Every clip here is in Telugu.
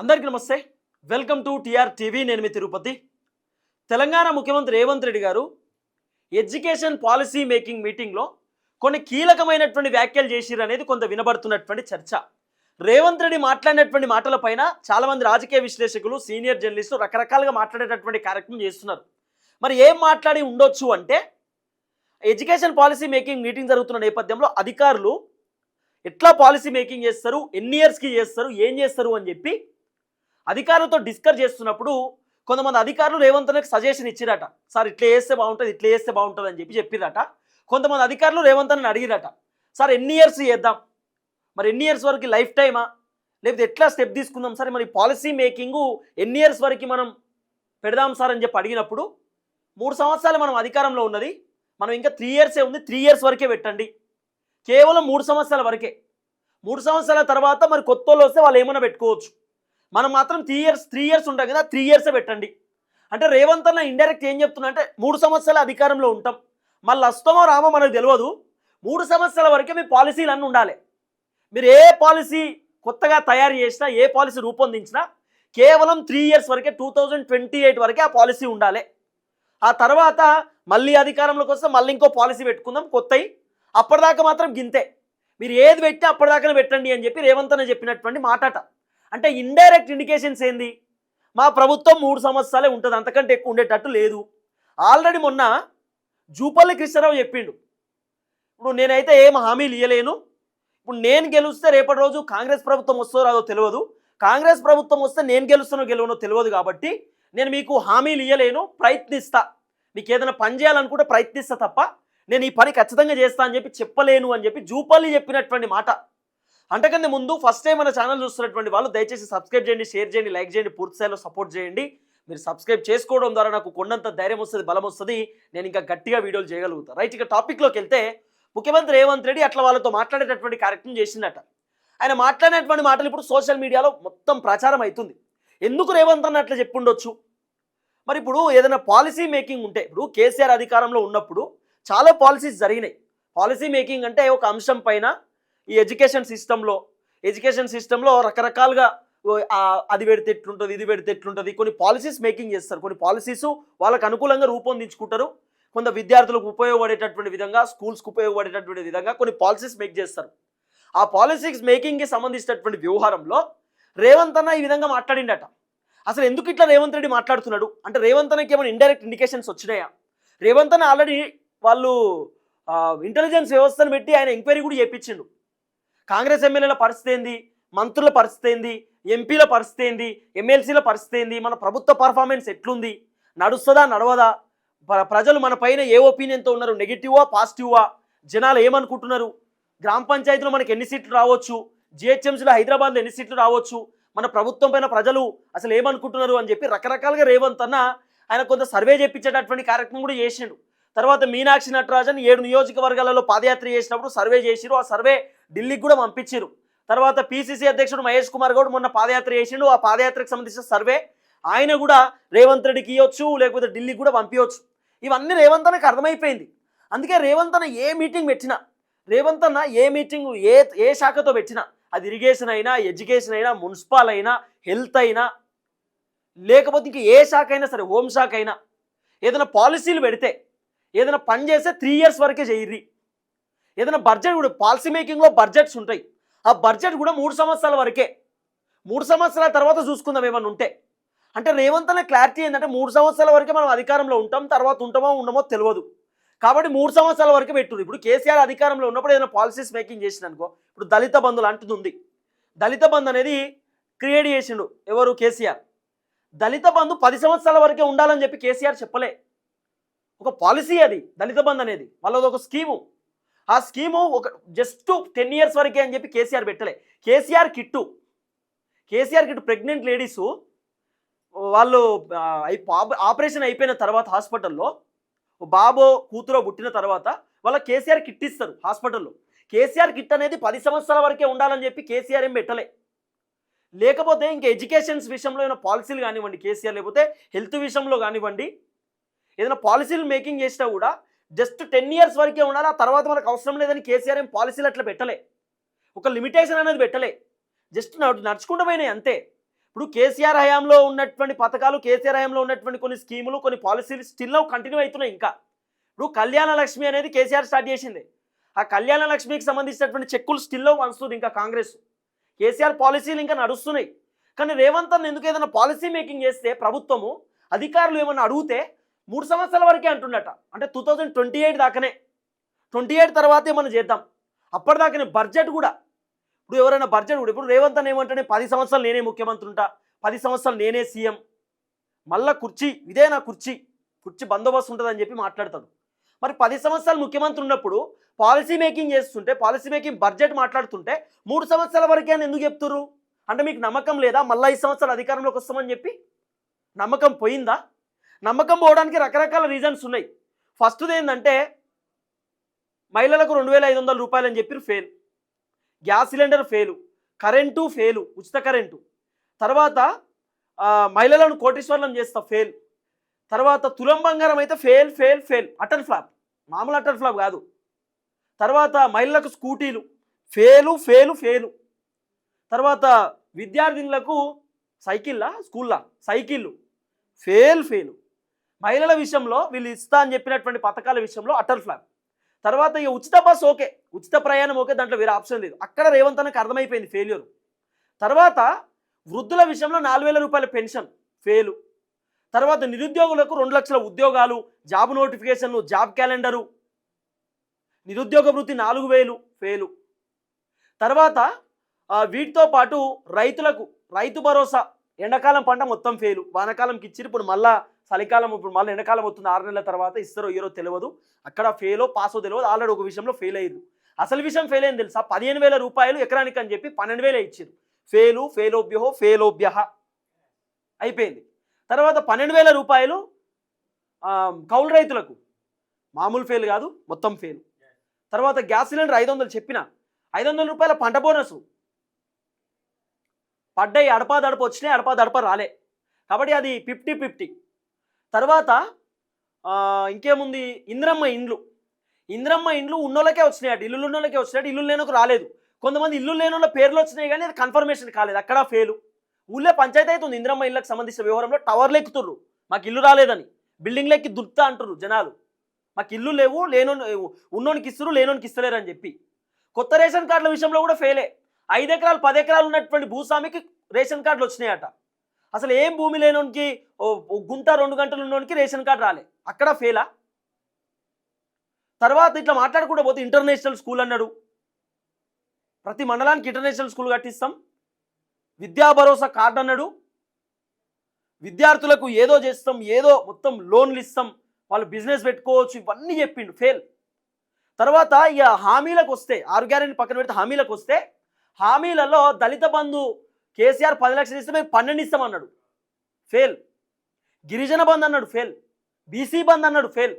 అందరికీ నమస్తే. Welcome to TR TV. నేను మీ తిరుపతి. తెలంగాణ ముఖ్యమంత్రి రేవంత్ రెడ్డి గారు ఎడ్యుకేషన్ పాలసీ మేకింగ్ మీటింగ్లో కొన్ని కీలకమైనటువంటి వ్యాఖ్యలు చేసిరు అనేది కొంత వినబడుతున్నటువంటి చర్చ. రేవంత్ రెడ్డి మాట్లాడినటువంటి మాటలపైన చాలామంది రాజకీయ విశ్లేషకులు సీనియర్ జర్నలిస్టులు రకరకాలుగా మాట్లాడేటటువంటి కార్యక్రమం చేస్తున్నారు. మరి ఏం మాట్లాడి ఉండొచ్చు అంటే ఎడ్యుకేషన్ పాలసీ మేకింగ్ మీటింగ్ జరుగుతున్న నేపథ్యంలో అధికారులు ఎట్లా పాలసీ మేకింగ్ చేస్తారు ఎన్ని ఇయర్స్కి చేస్తారు ఏం చేస్తారు అని చెప్పి అధికారులతో డిస్కస్ చేస్తున్నప్పుడు కొంతమంది అధికారులు రేవంత్ రెడ్డికి సజెషన్ ఇచ్చిరట. సార్ ఇట్లా చేస్తే బాగుంటుంది ఇట్లా చేస్తే బాగుంటుంది అని చెప్పి చెప్పిరట. కొంతమంది అధికారులు రేవంత్ అని అడిగిరట. సార్ ఎన్ని ఇయర్స్ చేద్దాం? మరి ఎన్ని ఇయర్స్ వరకు లైఫ్ టైమా? లేకపోతే ఎట్లా స్టెప్ తీసుకుందాం? సార్ మరి పాలసీ మేకింగ్ ఎన్ని ఇయర్స్ వరకు మనం పెడదాం సార్ అని చెప్పి అడిగినప్పుడు మూడు సంవత్సరాలు మనం అధికారంలో ఉన్నది. మనం ఇంకా త్రీ ఇయర్సే ఉంది. త్రీ ఇయర్స్ వరకే పెట్టండి. కేవలం మూడు సంవత్సరాల వరకే. మూడు సంవత్సరాల తర్వాత మరి కొత్త వాళ్ళు వస్తే వాళ్ళు ఏమైనా పెట్టుకోవచ్చు. మనం మాత్రం త్రీ ఇయర్స్ త్రీ ఇయర్స్ ఉంటాం కదా త్రీ ఇయర్సే పెట్టండి. అంటే రేవంత్ అన్న ఇండైరెక్ట్ ఏం చెప్తున్నా అంటే మూడు సంవత్సరాల అధికారంలో ఉంటాం. మళ్ళీ వస్తామో రామో మనకు తెలియదు. మూడు సంవత్సరాల వరకే మీ పాలసీలు అన్నీ ఉండాలి. మీరు ఏ పాలసీ కొత్తగా తయారు చేసినా ఏ పాలసీ రూపొందించినా కేవలం త్రీ ఇయర్స్ వరకే టూ థౌజండ్ ట్వంటీ ఎయిట్ వరకే ఆ పాలసీ ఉండాలి. ఆ తర్వాత మళ్ళీ అధికారంలోకి వస్తే మళ్ళీ ఇంకో పాలసీ పెట్టుకుందాం కొత్తవి అప్పటిదాకా మాత్రం గింతే. మీరు ఏది పెట్టినా అప్పటిదాకానే పెట్టండి అని చెప్పి రేవంత్ అన్న చెప్పినటువంటి మాటట. అంటే ఇండైరెక్ట్ ఇండికేషన్స్ ఏంది? మా ప్రభుత్వం మూడు సంవత్సరాలే ఉంటుంది అంతకంటే ఎక్కువ ఉండేటట్టు లేదు. ఆల్రెడీ మొన్న జూపల్లి కృష్ణారావు చెప్పిండు. ఇప్పుడు నేనైతే ఏం హామీలు ఇవ్వలేను ఇప్పుడు నేను గెలుస్తే రేపటి రోజు కాంగ్రెస్ ప్రభుత్వం వస్తుందో రాదో తెలియదు. కాంగ్రెస్ ప్రభుత్వం వస్తే నేను గెలుస్తానో గెలవనో తెలియదు కాబట్టి నేను మీకు హామీలు ఇవ్వలేను ప్రయత్నిస్తా. మీకు ఏదైనా పని చేయాలనుకుంటే ప్రయత్నిస్తా తప్ప నేను ఈ పని ఖచ్చితంగా చేస్తా అని చెప్పి చెప్పలేను అని చెప్పి జూపల్లి చెప్పినటువంటి మాట. అంతకంటే ముందు ఫస్ట్ టైం మన ఛానల్ చూస్తున్నటువంటి వాళ్ళు దయచేసి సబ్స్క్రైబ్ చేయండి షేర్ చేయండి లైక్ చేయండి పూర్తి స్థాయిలో సపోర్ట్ చేయండి. మీరు సబ్స్క్రైబ్ చేసుకోవడం ద్వారా నాకు కొండంత ధైర్యం వస్తుంది బలం వస్తుంది. నేను ఇంకా గట్టిగా వీడియోలు చేయగలుగుతాను రైట్ ఇక టాపిక్లోకి వెళ్తే ముఖ్యమంత్రి రేవంత్ రెడ్డి అట్లా వాళ్ళతో మాట్లాడేటటువంటి కార్యక్రమం చేసిందట. ఆయన మాట్లాడినటువంటి మాటలు ఇప్పుడు సోషల్ మీడియాలో మొత్తం ప్రచారం అవుతుంది ఎందుకు రేవంత్ అన్న అట్లా చెప్పుండొచ్చు? మరి ఇప్పుడు ఏదైనా పాలసీ మేకింగ్ ఉంటే ఇప్పుడు కేసీఆర్ అధికారంలో ఉన్నప్పుడు చాలా పాలసీస్ జరిగినాయి. పాలసీ మేకింగ్ అంటే ఒక అంశం పైన ఈ ఎడ్యుకేషన్ సిస్టంలో ఎడ్యుకేషన్ సిస్టంలో రకరకాలుగా అది పెడితే ఎట్లుంటుంది ఇది పెడితే ఎట్లుంటుంది కొన్ని పాలసీస్ మేకింగ్ చేస్తారు. కొన్ని పాలసీస్ వాళ్ళకు అనుకూలంగా రూపొందించుకుంటారు. కొంత విద్యార్థులకు ఉపయోగపడేటటువంటి విధంగా స్కూల్స్కి ఉపయోగపడేటటువంటి విధంగా కొన్ని పాలసీస్ మేక్ చేస్తారు. ఆ పాలసీస్ మేకింగ్కి సంబంధించినటువంటి వ్యవహారంలో రేవంత్ అన్న ఈ విధంగా మాట్లాడిండట. అసలు ఎందుకు ఇట్లా రేవంత్ రెడ్డి మాట్లాడుతున్నాడు? అంటే రేవంత్ అన్నకి ఏమైనా ఇండైరెక్ట్ ఇండికేషన్స్ వచ్చినాయా? రేవంత్ అన్న ఆల్రెడీ వాళ్ళు ఇంటెలిజెన్స్ వ్యవస్థను పెట్టి ఆయన ఎంక్వైరీ కూడా చేయించిండు కాంగ్రెస్ ఎమ్మెల్యేల పరిస్థితి ఏంది? మంత్రుల పరిస్థితి ఏంది? ఎంపీల పరిస్థితి ఏంది? ఎమ్మెల్సీల పరిస్థితి ఏంది? మన ప్రభుత్వ పర్ఫార్మెన్స్ ఎట్లుంది? నడుస్తుందా నడవదా? ప్రజలు మన పైన ఏ ఒపీనియన్తో ఉన్నారు? నెగిటివా పాజిటివా? జనాలు ఏమనుకుంటున్నారు? గ్రామ పంచాయతీలో మనకి ఎన్ని సీట్లు రావచ్చు? జిహెచ్ఎంసీలో హైదరాబాద్లో ఎన్ని సీట్లు రావచ్చు? మన ప్రభుత్వం పైన ప్రజలు అసలు ఏమనుకుంటున్నారు అని చెప్పి రకరకాలుగా రేవంత్ అన్న ఆయన కొంత సర్వే చేయించేటటువంటి కార్యక్రమం కూడా చేసిండు. తర్వాత మీనాక్షి నటరాజన్ ఏడు నియోజకవర్గాలలో పాదయాత్ర చేసినప్పుడు సర్వే చేసిరు. ఆ సర్వే ఢిల్లీకి కూడా పంపించారు. తర్వాత పిసిసి అధ్యక్షుడు మహేష్ కుమార్ గౌడ్ మొన్న పాదయాత్ర చేసిండు. ఆ పాదయాత్రకు సంబంధించిన సర్వే ఆయన కూడా రేవంత్ రెడ్డికి ఇవ్వచ్చు లేకపోతే ఢిల్లీకి కూడా పంపించవచ్చు ఇవన్నీ రేవంత్ అన్నకు అర్థమైపోయింది. అందుకే రేవంత్ అన్న ఏ మీటింగ్ పెట్టినా రేవంత్ అన్న ఏ మీటింగ్ ఏ ఏ శాఖతో పెట్టినా అది ఇరిగేషన్ అయినా ఎడ్యుకేషన్ అయినా మున్సిపల్ అయినా హెల్త్ అయినా లేకపోతే ఇంక ఏ శాఖ అయినా సరే హోంశాఖ శాఖ అయినా ఏదైనా పాలసీలు పెడితే ఏదైనా పని చేస్తే త్రీ ఇయర్స్ వరకే చేయర్రి. ఏదైనా బడ్జెట్ కూడా పాలసీ మేకింగ్లో బడ్జెట్స్ ఉంటాయి. ఆ బడ్జెట్ కూడా మూడు సంవత్సరాల వరకే. మూడు సంవత్సరాల తర్వాత చూసుకుందాం ఏమన్నా ఉంటే. అంటే రేవంత్ క్లారిటీ ఏంటంటే మూడు సంవత్సరాల వరకే మనం అధికారంలో ఉంటాం తర్వాత ఉంటామో ఉండమో తెలియదు. కాబట్టి మూడు సంవత్సరాల వరకు పెట్టుడు ఇప్పుడు కేసీఆర్ అధికారంలో ఉన్నప్పుడు ఏదైనా పాలసీస్ మేకింగ్ చేసిన అనుకో ఇప్పుడు దళిత బంధులు అంటుంది దళిత బంధు అనేది క్రియేట్ చేసిండు ఎవరు? కేసీఆర్. దళిత బంధు పది సంవత్సరాల వరకే ఉండాలని చెప్పి కేసీఆర్ చెప్పలే. ఒక పాలసీ అది దళిత బంధు అనేది. వాళ్ళది ఒక స్కీము ఆ స్కీము ఒక జస్ట్ టెన్ ఇయర్స్ వరకే అని చెప్పి కేసీఆర్ పెట్టలే. KCR kit. KCR kit pregnant ladies. వాళ్ళు ఆపరేషన్ అయిపోయిన తర్వాత హాస్పిటల్లో బాబో కూతురో పుట్టిన తర్వాత వాళ్ళ కేసీఆర్ కిట్ ఇస్తారు హాస్పిటల్లో. కేసీఆర్ కిట్ అనేది పది సంవత్సరాల వరకే ఉండాలని చెప్పి కేసీఆర్ ఏం పెట్టలే. లేకపోతే ఇంకా ఎడ్యుకేషన్స్ విషయంలో ఏమైనా పాలసీలు కానివ్వండి కేసీఆర్ లేకపోతే హెల్త్ విషయంలో కానివ్వండి ఏదైనా పాలసీలు మేకింగ్ చేసినా కూడా జస్ట్ టెన్ ఇయర్స్ వరకే ఉండాలి ఆ తర్వాత మనకు అవసరం లేదని కేసీఆర్ ఏం పాలసీలు అట్లా పెట్టలే. ఒక లిమిటేషన్ అనేది పెట్టలే. జస్ట్ నడుచుకుంటూ పోయినాయి అంతే. ఇప్పుడు కేసీఆర్ హయాంలో ఉన్నటువంటి పథకాలు కేసీఆర్ హయాంలో ఉన్నటువంటి కొన్ని స్కీములు కొన్ని పాలసీలు స్టిల్ కంటిన్యూ అవుతున్నాయి ఇంకా. ఇప్పుడు కళ్యాణ లక్ష్మి అనేది కేసీఆర్ స్టార్ట్ చేసింది. ఆ కళ్యాణ లక్ష్మికి సంబంధించినటువంటి చెక్కులు స్టిల్లో వస్తుంది ఇంకా కాంగ్రెస్. కేసీఆర్ పాలసీలు ఇంకా నడుస్తున్నాయి. కానీ రేవంత్ అన్న ఎందుకు ఏదైనా పాలసీ మేకింగ్ చేస్తే ప్రభుత్వము అధికారులు ఏమన్నా అడిగితే మూడు సంవత్సరాల వరకే అంటుండట. అంటే టూ థౌజండ్ ట్వంటీ ఎయిట్ దాకానే. ట్వంటీ ఎయిట్ తర్వాతే మనం చేద్దాం. అప్పటిదాకానే బడ్జెట్ కూడా. ఇప్పుడు ఎవరైనా బడ్జెట్ కూడా. ఇప్పుడు రేవంత్ అని ఏమంటే పది సంవత్సరాలు నేనే ముఖ్యమంత్రి ఉంటా. పది సంవత్సరాలు నేనే సీఎం. మళ్ళా కుర్చీ ఇదే నా కుర్చీ. కుర్చీ బందోబస్తు ఉంటుందని చెప్పి మాట్లాడతాడు. మరి పది సంవత్సరాలు ముఖ్యమంత్రి ఉన్నప్పుడు పాలసీ మేకింగ్ చేస్తుంటే పాలసీ మేకింగ్ బడ్జెట్ మాట్లాడుతుంటే మూడు సంవత్సరాల వరకే అని ఎందుకు చెప్తుర్రు? అంటే మీకు నమ్మకం లేదా? మళ్ళీ ఐదు సంవత్సరాలు అధికారంలోకి వస్తామని చెప్పి నమ్మకం పోయిందా? నమ్మకం పోవడానికి రకరకాల రీజన్స్ ఉన్నాయి. ఫస్ట్ది ఏంటంటే మహిళలకు రెండు వేల ఐదు వందల రూపాయలు అని చెప్పి fail gas cylinder fail current fail ఉచిత కరెంటు తర్వాత మహిళలను కోటేశ్వరం చేస్తా ఫెయిల్ తర్వాత తులం బంగారం అయితే fail fail fail utter flop. మామూలు అటల్ ఫ్లాప్ కాదు. తర్వాత మహిళలకు స్కూటీలు ఫేలు ఫెయిలు ఫెయిలు తర్వాత విద్యార్థినులకు సైకిళ్ళా స్కూల్లా సైకిళ్ళు. ఫెయిల్ ఫెయిల్ మహిళల విషయంలో వీళ్ళు ఇస్తా అని చెప్పినటువంటి పథకాల విషయంలో అటల్ ఫ్లాప్. తర్వాత ఇక ఉచిత బస్ ఓకే. ఉచిత ప్రయాణం ఓకే దాంట్లో వేరే ఆప్షన్ లేదు. అక్కడ రేవంత్ అన్నకు అర్థమైపోయింది ఫెయిల్యూర్ తర్వాత వృద్ధుల విషయంలో నాలుగు వేల రూపాయల పెన్షన్ ఫెయిలు తర్వాత నిరుద్యోగులకు రెండు లక్షల ఉద్యోగాలు జాబ్ నోటిఫికేషన్లు జాబ్ క్యాలెండరు. నిరుద్యోగ వృత్తి నాలుగు వేలు ఫెయిలు తర్వాత వీటితో పాటు రైతులకు రైతు భరోసా. ఎండాకాలం పంట మొత్తం ఫెయిలు వానకాలంకి ఇచ్చిరు ఇప్పుడు మళ్ళా చలికాలం ఇప్పుడు మళ్ళీ ఎండాకాలం వస్తుంది ఆరు నెలల తర్వాత ఇస్తారో ఇయరో తెలియదు. అక్కడ ఫెయిలో పాసో తెలియదు. ఆల్రెడీ ఒక విషయంలో ఫెయిల్ అయ్యారు అసలు విషయం ఫెయిల్ అయింది తెలుసా? పదిహేను వేల రూపాయలు ఎకరానికి అని చెప్పి పన్నెండు వేలే ఇచ్చారు ఫెయిలు ఫెయిలోభ్యహో ఫెయిలోభ్య అయిపోయింది. తర్వాత పన్నెండు వేల రూపాయలు కౌలు రైతులకు. మామూలు ఫెయిల్ కాదు మొత్తం ఫెయిల్ తర్వాత గ్యాస్ సిలిండర్ ఐదు వందలు చెప్పిన. ఐదు వందల రూపాయల పంట బోనస్. పడ్డాయి అడపా దడప వచ్చినాయి అడపా దడప రాలే. కాబట్టి అది ఫిఫ్టీ ఫిఫ్టీ తర్వాత ఇంకేముంది? ఇంద్రమ్మ ఇండ్లు. ఇంద్రమ్మ ఇండ్లు ఉన్నోళ్ళకే వచ్చినాయి అటు ఇల్లు ఉన్నోళ్ళకే వచ్చినాయి ఇల్లు లేనకు రాలేదు. కొంతమంది ఇల్లు లేని పేర్లు వచ్చినాయి కానీ అది కన్ఫర్మేషన్ కాలేదు. అక్కడ ఫెయిల్ ఊళ్ళో పంచాయతీ అవుతుంది ఇంద్రమ్మ ఇళ్ళకి సంబంధించిన వ్యవహారంలో టవర్లు ఎక్కుతుర్రు. మాకు ఇల్లు రాలేదని. బిల్డింగ్లు ఎక్కి దుర్తా అంటుర్రు జనాలు. మాకు ఇల్లు లేవు లేనో ఉన్నోనికి ఇస్తురు లేనోనికి ఇస్తలేరు అని చెప్పి. కొత్త రేషన్ కార్డుల విషయంలో కూడా ఫెయిలే ఐదు ఎకరాలు పది ఎకరాలు ఉన్నటువంటి భూస్వామికి రేషన్ కార్డులు వచ్చినాయట. అసలు ఏం భూమి లేనోనికి ఓ గుంట రెండు గంటలు ఉన్నోనికి రేషన్ కార్డు రాలే. అక్కడ ఫెయిలా? తర్వాత ఇట్లా మాట్లాడకుండా పోతే ఇంటర్నేషనల్ స్కూల్ అన్నాడు. ప్రతి మండలానికి ఇంటర్నేషనల్ స్కూల్ కట్టిస్తాం. విద్యా భరోసా కార్డు అన్నాడు. విద్యార్థులకు ఏదో చేస్తాం ఏదో మొత్తం లోన్లు ఇస్తాం. వాళ్ళు బిజినెస్ పెట్టుకోవచ్చు ఇవన్నీ చెప్పిండు. ఫెయిల్. తర్వాత ఇక హామీలకు వస్తే ఆరు గ్యారెంటీ పక్కన పెడితే హామీలకు వస్తే హామీలలో దళిత బంధు కేసీఆర్ పది లక్షలు ఇస్తే మేము పన్నెండు ఇస్తామన్నాడు ఫెయిల్. గిరిజన బంద్ అన్నాడు ఫెయిల్. బీసీ బంద్ అన్నాడు ఫెయిల్.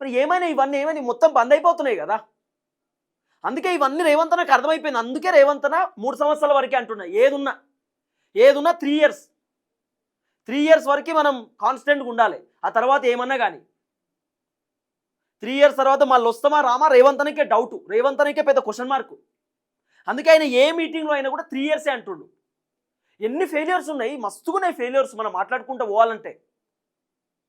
మరి ఏమైనా ఇవన్నీ ఏమైనా మొత్తం బంద్ అయిపోతున్నాయి కదా. అందుకే ఇవన్నీ రేవంత్ నాకు అర్థమైపోయింది. అందుకే రేవంత్ మూడు సంవత్సరాల వరకే అంటున్నా. ఏదున్నా? ఏదున్నా? త్రీ ఇయర్స్ త్రీ ఇయర్స్ వరకు మనం కాన్స్టెంట్గా ఉండాలి. ఆ తర్వాత ఏమన్నా కానీ. త్రీ ఇయర్స్ తర్వాత మళ్ళీ వస్తామా రామా? రేవంత్ అనికే డౌట్ రేవంత్ పెద్ద క్వశ్చన్ మార్కు అందుకే ఆయన ఏ మీటింగ్లో అయినా కూడా త్రీ ఇయర్సే అంటుండు. ఎన్ని ఫెయిలియర్స్ ఉన్నాయి? మస్తుగున్నాయి ఫెయిలియర్స్ మనం మాట్లాడుకుంటూ పోవాలంటే.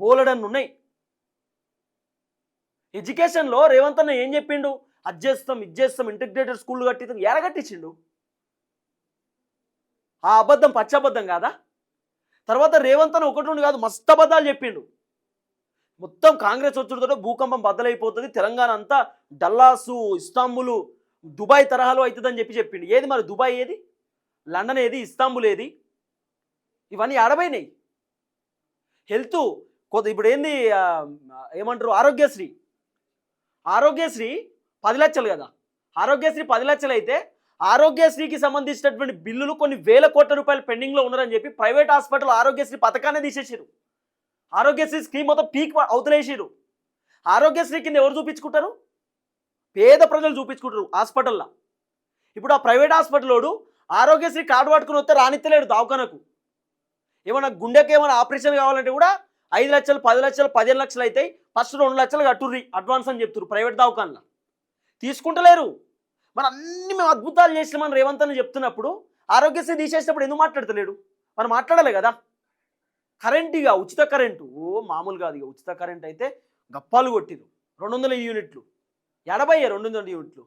బోలెడన్ని ఉన్నాయి ఎడ్యుకేషన్లో రేవంత్ అన్న ఏం చెప్పిండు? అది చేస్తాం ఇది చేస్తాం ఇంటిగ్రేటెడ్ స్కూల్ కట్టిస్తాం ఎరగట్టించిండు ఆ అబద్ధం పచ్చబద్ధం కాదా? తర్వాత రేవంత్ అన్న ఒకటి రెండు కాదు మస్తు అబద్ధాలు చెప్పిండు. మొత్తం కాంగ్రెస్ వచ్చుడుతో భూకంపం బద్దలైపోతుంది. తెలంగాణ అంతా డల్లాసు ఇస్తాంబులు దుబాయ్ తరహాలో అవుతుందని చెప్పి చెప్పిండు. ఏది మరి దుబాయ్ ఏది? లండన్ ఏది ఇస్తాంబుల్ ఏది ఇవన్నీ ఆడబోయినాయి. హెల్త్ కొద్ది ఇప్పుడు ఏంది ఏమంటారు ఆరోగ్యశ్రీ. ఆరోగ్యశ్రీ పది లక్షలు కదా. ఆరోగ్యశ్రీ పది లక్షలు అయితే ఆరోగ్యశ్రీకి సంబంధించినటువంటి బిల్లులు కొన్ని వేల కోట్ల రూపాయలు పెండింగ్లో ఉన్నారని చెప్పి ప్రైవేట్ హాస్పిటల్ ఆరోగ్యశ్రీ పథకాన్ని తీసేసారు ఆరోగ్యశ్రీ స్కీమ్ మొత్తం పీక్ అవతలేసారు ఆరోగ్యశ్రీ కింద ఎవరు చూపించుకుంటారు? పేద ప్రజలు చూపించుకుంటారు హాస్పిటల్లో. ఇప్పుడు ఆ ప్రైవేట్ హాస్పిటల్లోడు ఆరోగ్యశ్రీ కార్డు పట్టుకుని వస్తే రానిత్తలేడు దవాఖానకు. ఏమన్నా గుండెకి ఏమైనా ఆపరేషన్ కావాలంటే కూడా ఐదు లక్షలు పది లక్షలు పదిహేను లక్షలు అవుతాయి ఫస్ట్ రెండు లక్షలు కట్టుర్రి అడ్వాన్స్ అని చెప్తున్నారు ప్రైవేట్ దవాఖానలో. తీసుకుంటలేరు. మరి అన్ని మేము అద్భుతాలు చేసినామని రేవంత్ అని చెప్తున్నప్పుడు ఆరోగ్యశ్రీ తీసేసినప్పుడు ఎందుకు మాట్లాడతలేడు? మనం మాట్లాడాలి కదా. కరెంట్ ఇక ఉచిత కరెంటు. ఓ మామూలు కాదు ఇక ఉచిత కరెంట్ అయితే గప్పాలు కొట్టిరు రెండు వందల యూనిట్లు. ఎనభై రెండు వందల యూనిట్లు.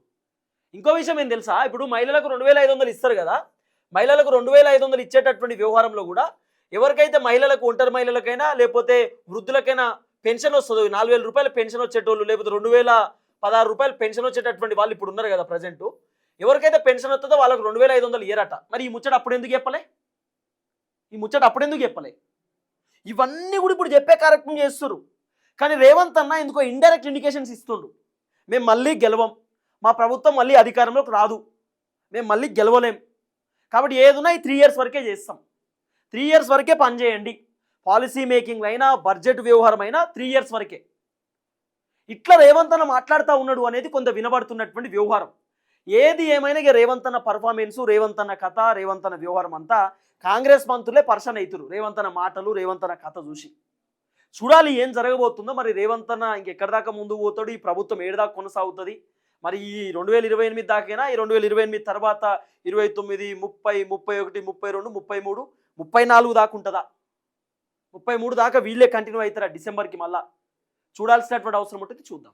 ఇంకో విషయం ఏం తెలుసా? ఇప్పుడు మహిళలకు రెండు వేల ఐదు వందలు ఇస్తారు కదా? మహిళలకు రెండు వేల ఐదు వందలు ఇచ్చేటటువంటి వ్యవహారంలో కూడా ఎవరికైతే మహిళలకు ఒంటరి మహిళలకైనా లేకపోతే వృద్ధులకైనా పెన్షన్ వస్తుందో నాలుగు వేల రూపాయల పెన్షన్ వచ్చేటోళ్ళు లేకపోతే రెండు వేల పదహారు రూపాయలు పెన్షన్ వచ్చేటటువంటి వాళ్ళు ఇప్పుడు ఉన్నారు కదా ప్రజెంట్ ఎవరికైతే పెన్షన్ వస్తుందో వాళ్ళకి రెండు వేల ఐదు వందలు ఇయరట మరి ఈ ముచ్చట అప్పుడు ఎందుకు చెప్పలే? ఈ ముచ్చట అప్పుడు ఎందుకు చెప్పలే? ఇవన్నీ కూడా ఇప్పుడు చెప్పే కార్యక్రమం చేస్తున్నారు కానీ రేవంత్ అన్న ఎందుకో ఇండైరెక్ట్ ఇండికేషన్స్ ఇస్తుండ్రు మేము మళ్ళీ గెలవం. మా ప్రభుత్వం మళ్ళీ అధికారంలోకి రాదు. మేము మళ్ళీ గెలవలేం. కాబట్టి ఏదున్నా ఈ త్రీ ఇయర్స్ వరకే చేస్తాం. త్రీ ఇయర్స్ వరకే పనిచేయండి పాలసీ మేకింగ్ అయినా బడ్జెట్ వ్యవహారం అయినా త్రీ ఇయర్స్ వరకే. ఇట్లా రేవంత్ అన్న మాట్లాడుతూ ఉన్నాడు అనేది కొంత వినబడుతున్నటువంటి వ్యవహారం. ఏది ఏమైనా ఇక రేవంత్ అన్న పర్ఫార్మెన్స్ రేవంత్ అన్న కథ రేవంత్ అన్న వ్యవహారం అంతా కాంగ్రెస్ మంత్రులే పర్సన్ అవుతురు రేవంత్ అన్న మాటలు రేవంత్ అన్న కథ చూసి. చూడాలి ఏం జరగబోతుందో. మరి రేవంత్ అన్న ఇంకెక్కడి దాకా ముందు పోతాడు? ఈ ప్రభుత్వం ఏడు దాకా కొనసాగుతుంది? మరి ఈ రెండు వేల ఇరవై ఎనిమిది దాకైనా ఈ రెండు వేల ఇరవై ఎనిమిది తర్వాత ఇరవై తొమ్మిది ముప్పై ముప్పై ఒకటి ముప్పై రెండు ముప్పై మూడు ముప్పై నాలుగు దాకా ఉంటుందా? ముప్పై మూడు దాకా వీళ్ళే కంటిన్యూ అవుతారా డిసెంబర్కి మళ్ళా? చూడాల్సినటువంటి అవసరం ఉంటుంది చూద్దాం.